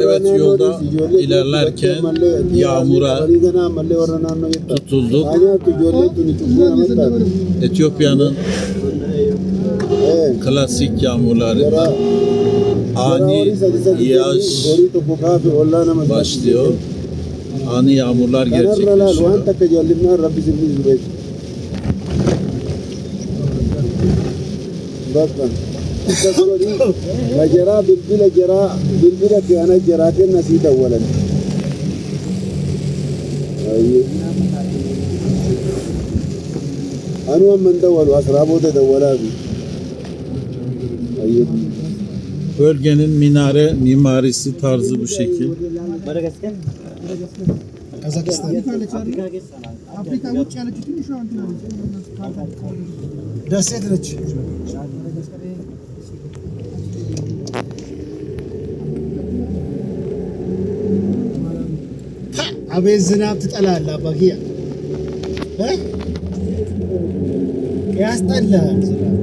Evet, yolda ilerlerken yağmura tutulduk. Etiyopya'nın Ee, klasik yağmurları Yara yara ani yağış başlıyor. Ani yağmurlar gerçekleşiyor. waan jaraa bilbila kee ana jaraa kenna sii dawwalan. Ayyee. Anu amman dawwalu asraa booda dawwalaa fi. Ayyee. Bölgenin minare mimarisi tarzı bu şekil. Kazakistan. አፍሪካ ውጭ ያለችው ትንሿ እንትን አለች። ደሴት ነች። አቤት ዝናብ ትጠላለህ አባክያ እ? ያስጠላል ዝናብ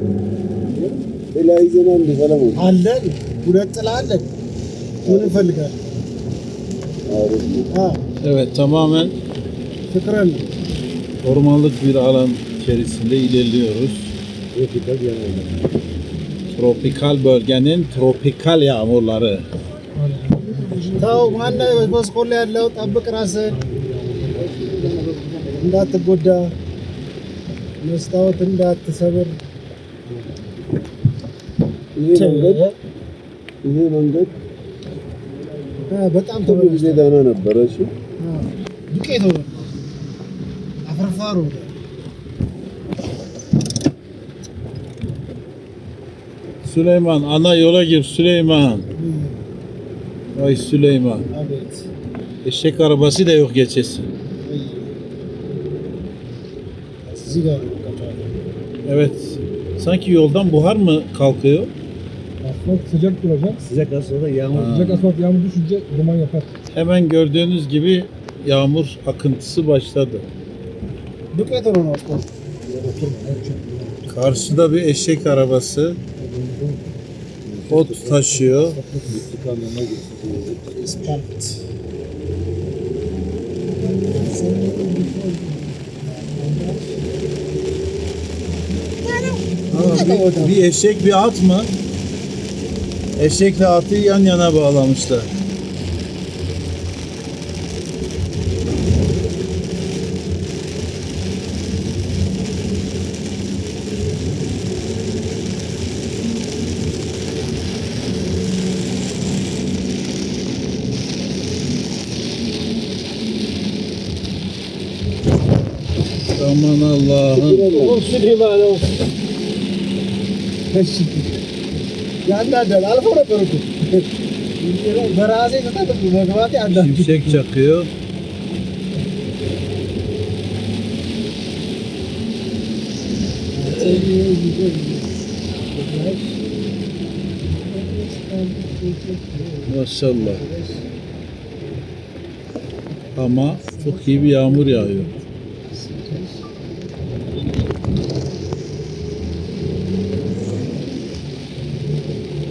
Ilaa izinaa ndi Salamuun. አለን ሁለት ጥላ አለን ምን እንፈልጋለን አ Evet tamamen ፍቅረን ormanlık bir alan içerisinde ilerliyoruz. Tropikal bölgenin tropikal yağmurları. ተው ማነ መስኮት ላይ ያለው ጠብቅ ራስህን እንዳትጎዳ መስታወት እንዳትሰብር ይሄ መንገድ ይሄ መንገድ አ፣ በጣም ሁሉ ጊዜ ተበላሽቷል። ዳና ነበረ። እሺ አ፣ ዱቄት ሆነ አፈርፋሩ ሆነ። Süleyman ana yola gir Süleyman. Vay Süleyman. አቤት Eşek arabası da yok geçesi. እዚህ ጋር ነው ቀጫሉ። Evet. Sanki yoldan buhar mı kalkıyor? Asfalt sıcak duracak. Sıcak asfalta yağmur. Ha. Sıcak asfalt yağmur düşünce duman yapar. Hemen gördüğünüz gibi yağmur akıntısı başladı. Dikkat edin onu asfalt. Karşıda bir eşek arabası ot taşıyor. Ama bir, bir eşek bir at mı? Eşekle atıyı yan yana bağlamışlar. Aman Allah'ım. Olsun iman olsun. Teşekkür ያናዳል አልፎ ነበር እኮ በራሴ ተጠቅሞ መግባቴ አንዳንድ Şimşek çakıyor. Maşallah. Ama çok iyi bir yağmur yağıyor.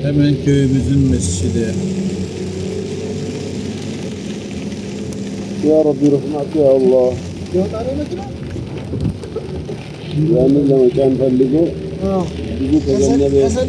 Hemen köyümüzün mescidi. Ya Rabbi rahmet ya Allah. Ya Rabbi rahmet ya Allah.